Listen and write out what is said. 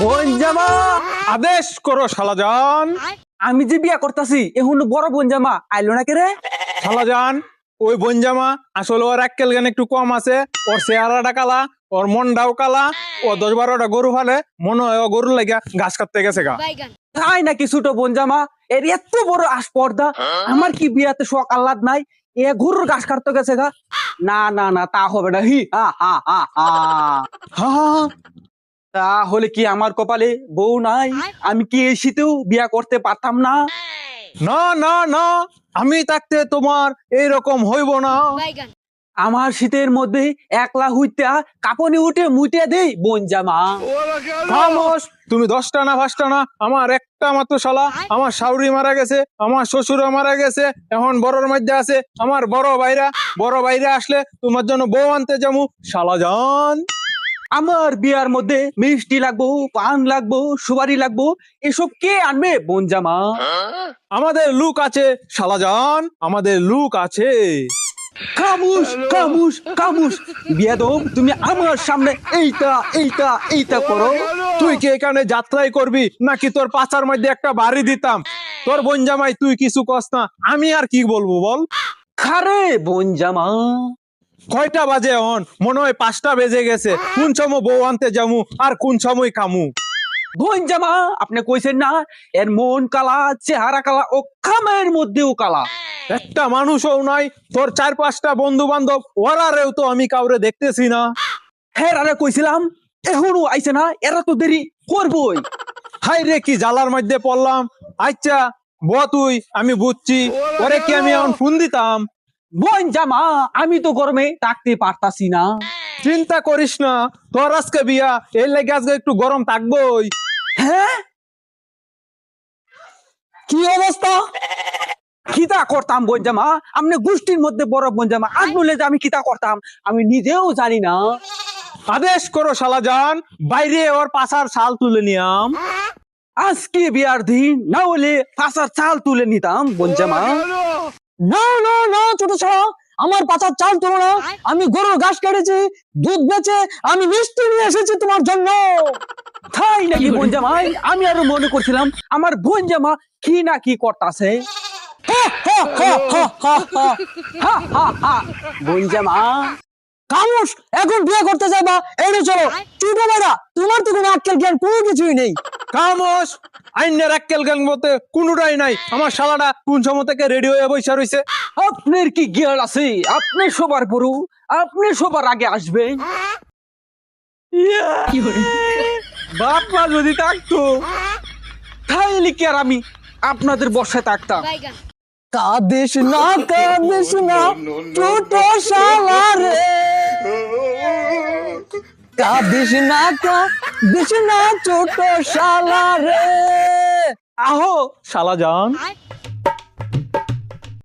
বোন জামা। আদেশ করো শালাজান। আমি যে বিয়া করতাছি এখন বড় বোন জামা। আইলো না রে? শালাজান ওই বনজামা আসলে ওর এককেল গান একটু কম আছে। ওর চেহারাটা কালা ওর মনটাও কালা। ও দশ বারোটা গরু ফালে মনে হয় ও গরু লাগা ঘাস কাটতে গেছে গা। তাই নাকি ছোট বোন জামা? এর এত বড় আসপর্দা আমার কি বিয়াতে শখ আহ্লাদ নাই? এ গরুর ঘাস কাটতে গেছে গা। না না না তা হবে না। হা হা। হা হা হা। তাহলে কি আমার কপালে বউ নাই? আমি কি এই শীতেও বিয়া করতে পারতাম না? না না না আমি থাকতে তোমার এইরকম হইব না। আমার শীতের মধ্যে একলা হইতা কাপনি উঠে মুইতে দেই বোন জামা। খামোশ। তুমি দশটা না পাঁচটা না আমার একটা মাত্র শালা। আমার শাউরি মারা গেছে আমার শ্বশুর মারা গেছে এখন বড়র মধ্যে আছে আমার বড় ভাইরা। বড় ভাইরা আসলে তোমার জন্য বউ আনতে যাব শালা যান আমার বিয়ার মধ্যে মিষ্টি লাগবো পান লাগবো সুপারি লাগবো এসব কে আনবে বোন জামা? আমাদের লুক আছে শালা যান আমাদের লুক আছে। খামুশ খামুশ খামুশ বিয়াদব তুমি আমার সামনে এইটা এইটা এইটা করো। তুই কি এখানে যাত্রাই করবি? নাকি তোর পাচার মধ্যে একটা বাড়ি দিতাম? তোর বোন জামাই তুই কিছু কস না আমি আর কি বলব বল? খারে বোন জামা। কয়টা বাজে এখন মনে হয় পাঁচটা বেজে গেছে। কোন সময় বউ আনতে যামু আর কোন সময় কামু? বোন জামা আপনি কইছেন না এর মন কালা চেহারা কালা ও খামের মধ্যেও কালা। একটা মানুষও নাই তোর চার পাঁচটা বন্ধু বান্ধব ওরারেও তো আমি কাউরে দেখতেছি না। হ্যাঁ আরে কইছিলাম এখনও আইছে না এরা তো দেরি করবই। হাই রে কি জ্বালার মধ্যে পড়লাম। আচ্ছা ব তুই আমি বুঝছি। ওরে কি আমি এখন ফোন দিতাম? বোন জামা আমি তো গরমে থাকতে পারতাছি না। চিন্তা করিস না তোর আজকে বিয়া এর লেগে আজকে একটু গরম থাকবোই। হ্যাঁ? কি অবস্থা? কিতা করতাম বোন জামা? আপনি গোষ্ঠীর মধ্যে বড় বোন জামা। আজ বলে যে আমি কিতা করতাম আমি নিজেও জানি না। আদেশ করো শালা যান বাইরে ওর পাশার শাল তুলে নিয়াম। আজকে বিয়ার দিন না হলে ফাঁসার চাল তুলে নিতাম বোন জামা। না না না ছোট ছাড়া আমার পাচার চাল তোলো না। আমি গরুর ঘাস কেটেছি দুধ বেচে আমি মিষ্টি নিয়ে এসেছি তোমার জন্য। তাই নাকি বোন জামাই? আমি আরও মনে করছিলাম আমার বোন জামা কি না কি করতাছে। বোন জামা। কামুস এখন বিয়ে করতে যাবা এড়ে চলো। ছোট বেড়া তোমার তো কোনো আক্কেল জ্ঞান কোনো কিছুই নেই। কামস আইনের এককেল গ্যাং মতে কোনোটাই নাই আমার শালাটা কোন সময় থেকে রেডি হয়ে বসে রইছে আপনার কি জ্ঞান আছে আপনি সবার পরু আপনি সবার আগে আসবেন বাপ মা যদি থাকতো তাইলে কি আর আমি আপনাদের বসায় থাকতাম কাদিস না কাদিস না ছোট শালা রে কাদিস না কাদিস না ছোট শালা রে। আহো শালা আয়।